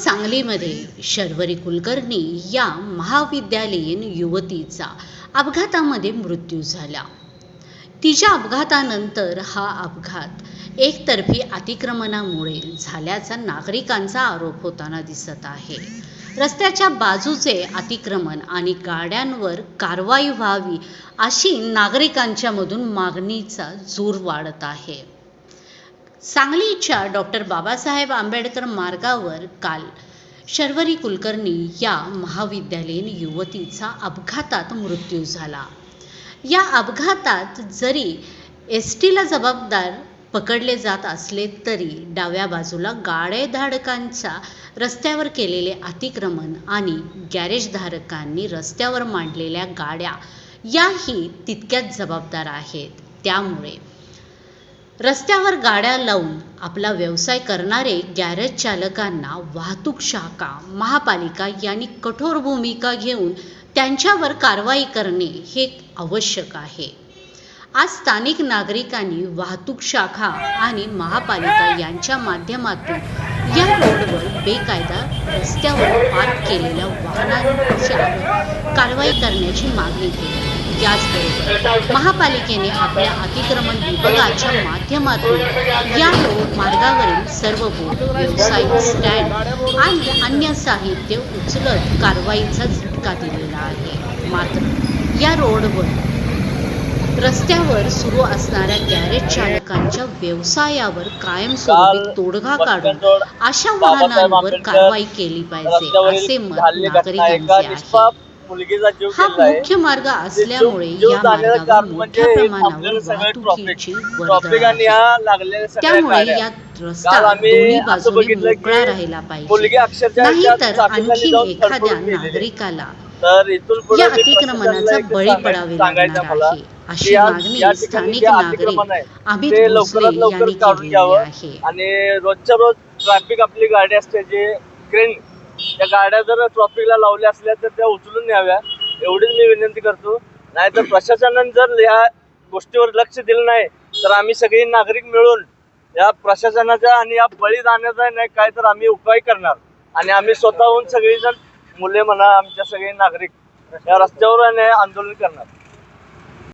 सांगलीमध्ये शर्वरी कुलकर्णी या महाविद्यालयीन युवतीचा अपघातामध्ये मृत्यू झाला. तिच्या अपघातानंतर हा अपघात एकतर्फी अतिक्रमणामुळे झाल्याचा नागरिकांचा आरोप होताना दिसत आहे. रस्त्याच्या बाजूचे अतिक्रमण आणि गाड्यांवर कारवाई व्हावी अशी नागरिकांच्या मधून मागणीचा जोर वाढत आहे. सांगलीच्या डॉक्टर बाबासाहेब आंबेडकर मार्गावर काल शर्वरी कुलकर्णी या महाविद्यालयीन युवतीचा अपघातात मृत्यू झाला. या अपघातात जरी एस टीला जबाबदार पकडले जात असले तरी डाव्या बाजूला गाडेधाडकांचा रस्त्यावर केलेले अतिक्रमण आणि गॅरेजधारकांनी रस्त्यावर मांडलेल्या गाड्या याही तितक्याच जबाबदार आहेत. त्यामुळे रस्त्यावर गाड्या लावून आपला व्यवसाय करणारे गॅरेज चालकांना वाहतूक शाखा महापालिका यांनी कठोर भूमिका घेऊन त्यांच्यावर कारवाई करणे हे आवश्यक आहे. आज स्थानिक नागरिकांनी वाहतूक शाखा आणि महापालिका यांच्या माध्यमातून या रोडवर बेकायदा रस्त्यावर पार्क केलेल्या वाहनांच्या कारवाई करण्याची मागणी केली. याचबरोबर महापालिकेने आपल्या अतिक्रमण विभागाच्या माध्यमातून या रोड मार्गावरील सर्व बोर्ड व्यावसायिक स्टँड आणि अन्य साहित्य उचलत कारवाईचा झटका दिलेला आहे. मात्र या रोडवर रस्त्यावर सुरू असणाऱ्या गॅरेज चालकांच्या व्यवसायावर कायमस्वरूपी तोडगा काढून अशा वाहनांवर कारवाई केली पाहिजे असे मत नागरिकांचे आहे. मुलगीचा जीव हा गेलाय मुख्य मार्ग असल्यामुळे जीव या जाण्याचं मार्गावर कारण म्हणजे मोठ्या प्रमाणावर आपल्याला सगळं वाहतुकीची ट्रॉफिक वर्दळ ट्रॉफिक आणि आहे ह्या लागलेल्या सगळ्या त्यामुळे गाड्या. या काल रस्ता आम्ही दोन्ही असं बाजूने बघितलं मोकळा राहिला मुलगी पाहिजे अक्षरशः त्या आणखी जाऊन एखाद्या गेलेली. नागरिकाला तर इथून पुढे या मी अतिक्रमणाचा प्रशासनाला बळी सांगाय- पडावे सांगायचं लागणार मला आहे. की अशी या- मागणी ठिकाणी स्थानिक जे नागरिक अतिक्रमण आहे, अमित ते भोसले लवकरात लवकर यांनी काढून केलेले घ्यावं. आहे. आणि रोजच्या रोज ट्रॅफिक आपली गाडी असते जे क्रेन त्या गाड्या जर ट्रॉफिकला लावल्या असल्या तर त्या उचलून न्याव्या. एवढीच मी विनंती करतो. नाहीतर प्रशासनाने जर ह्या गोष्टीवर लक्ष दिलं नाही तर आम्ही सगळे नागरिक मिळून या प्रशासनाच्या आणि या बळी जाण्याचा नाही काय तर आम्ही उपाय करणार. आणि आम्ही स्वतःहून सगळेजण मुले म्हणा आमच्या सगळे नागरिक या रस्त्यावर आंदोलन करणार.